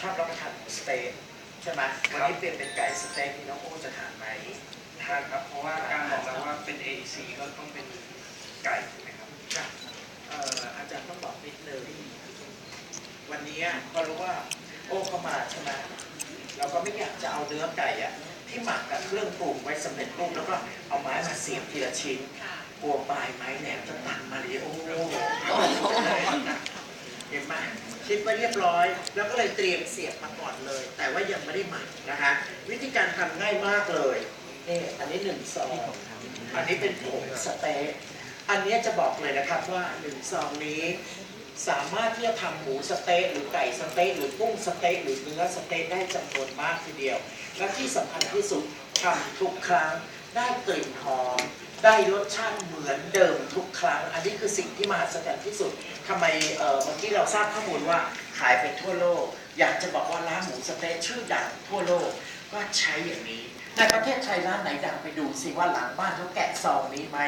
ชอบรับประทานหมูสเต๊กใช่ไหมวันนี้เปลี่ยนเป็นไก่สเต๊กนี่น้องโอ้จะทานไหมทานครับ เพราะว่าการบอกแล้วว่าเป็น AEC ก็ต้องเป็นไก่ถูกไหมครับค่ะเอ่ออาจารย์ต้องบอกนิดนึงวันนี้พอรู้ว่าโอ้เข้ามาใช่ไหมเราก็ไม่อยากจะเอาเนื้อไก่อะที่หมักกับเครื่องปรุงไว้สำเร็จรูปแล้วก็เอาไม้มาเสียบทีละชิ้นกลัวปลายไม้แหลมจะตัดมาริโอเห็นไหม คิดไว้เรียบร้อย แล้วก็เลยเตรียมเสียบมาก่อนเลย แต่ว่ายังไม่ได้หมักนะคะวิธีการทำง่ายมากเลยนี่อันนี้หนึ่งซองอันนี้เป็นผงสเต๊กอันนี้จะบอกเลยนะครับว่าหนึ่งซองนี้ สามารถที่จะทำหมูสเต๊กหรือไก่สเต๊กหรือกุ้งสเต๊กหรือเนื้อสเต๊กได้จำนวนมากทีเดียว และที่สำคัญที่สุดทำทุกครั้ง ได้กลิ่นหอม ได้รสชาติเหมือนเดิมทุกครั้ง อันนี้คือสิ่งที่มหัศจรรย์ที่สุดทำไมเอ่อเมื่อกี้เราทราบข้อมูลว่าขายไปทั่วโลก อยากจะบอกว่าร้านหมูสเต๊กชื่อดังทั่วโลกก็ใช้อย่างนี้ในประเทศไทยร้านไหนดังไปดูสิว่าหลังบ้านเขาแกะซองนี้ไหม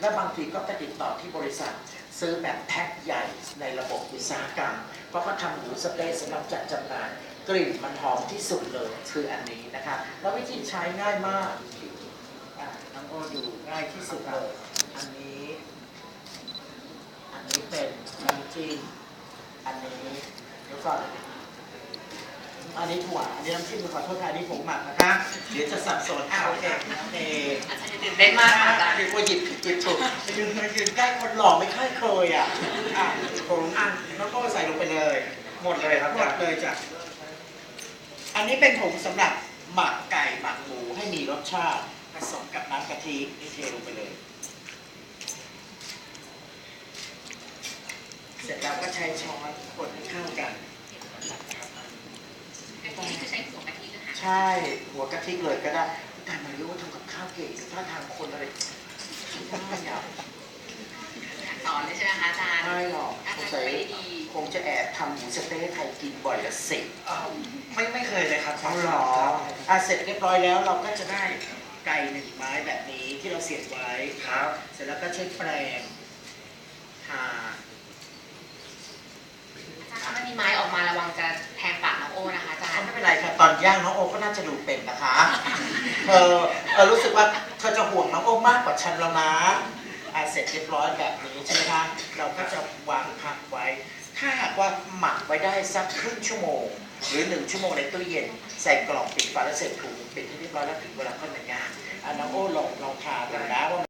และบางทีก็ไปติดต่อที่บริษัท ซื้อแบบแพ็คใหญ่ในระบบอุตสาหกรรม เพราะเขาทำหมูสเต๊กสำหรับจัดจำหน่ายกลิ่นมันหอมที่สุดเลยคืออันนี้นะคะ แล้ววิธีใช้ง่ายมาก น้องโอดูง่ายที่สุดเลยอันนี้ อันนี้เป็นน้ำจิ้มอันนี้เดี๋ยวก่อนอันนี้ถั่วอันนี้น้ำจิ้มขอโทษค่ะอันนี้ผงหมักนะคะเดี๋ยวจะสับสนอะโอเคโอเคอาจารย์ตื่นเต้นมากค่ะอาจารย์คือว่าหยิบผิดหยิบถูกยืนยืนใกล้คนหล่อไม่ค่อยเคยอะอะผงอะแล้วก็ใส่ลงไปเลย หมดเลยครับหมดเลยจ้ะอันนี้เป็นผงสำหรับหมักไก่หมักหมูให้มีรสชาติ สมกับน้ำกะทินี่เทลงไปเลย เสร็จแล้วก็ใช้ช้อนคนให้เข้ากันกะทิคือใช้หัวกะทินะคะใช่หัวกะทิเลยก็ได้ แต่มารู้ว่าทำกับข้าวเก่งถ้าทางคนอะไรไม่อยากสอนเลยใช่ไหมคะอาจารย์ไม่หรอกอาสจางรย์สัยไปดีคงจะแอบทำหมูสะเต๊ะให้ใครกินบ่อยละสิอ้าวไม่ไม่เคยเลยครับเอาหรออะเสร็จเรียบร้อยแล้วเราก็จะได้ ไก่หนึ่งไม้แบบนี้ที่เราเสียบไว้ครับ เสร็จแล้วก็ใช้แปรงทาอาจารย์ถ้ามันมีไม้ออกมาระวังจะแทงปากน้องโอนะคะอาจารย์ไม่เป็นไรค่ะตอนย่างน้องโอก็น่าจะดูเป็นนะคะเธอเออรู้สึกว่าเธอจะห่วงน้องโอมากกว่าฉันแล้วนะอะเสร็จเรียบร้อยแบบนี้ใช่ไหมคะเราก็จะวางพักไว้ ถ้าหากว่าหมักไว้ได้สักครึ่งชั่วโมง หรือหนึ่งชั่วโมงในตู้เย็น ใส่กล่องปิดฝาแล้วเสร็จถุงปิดที่เรียบร้อยแล้วถึงเวลาค่อยมาย่างอน้องโอ้ลองลองทานดูนะว่า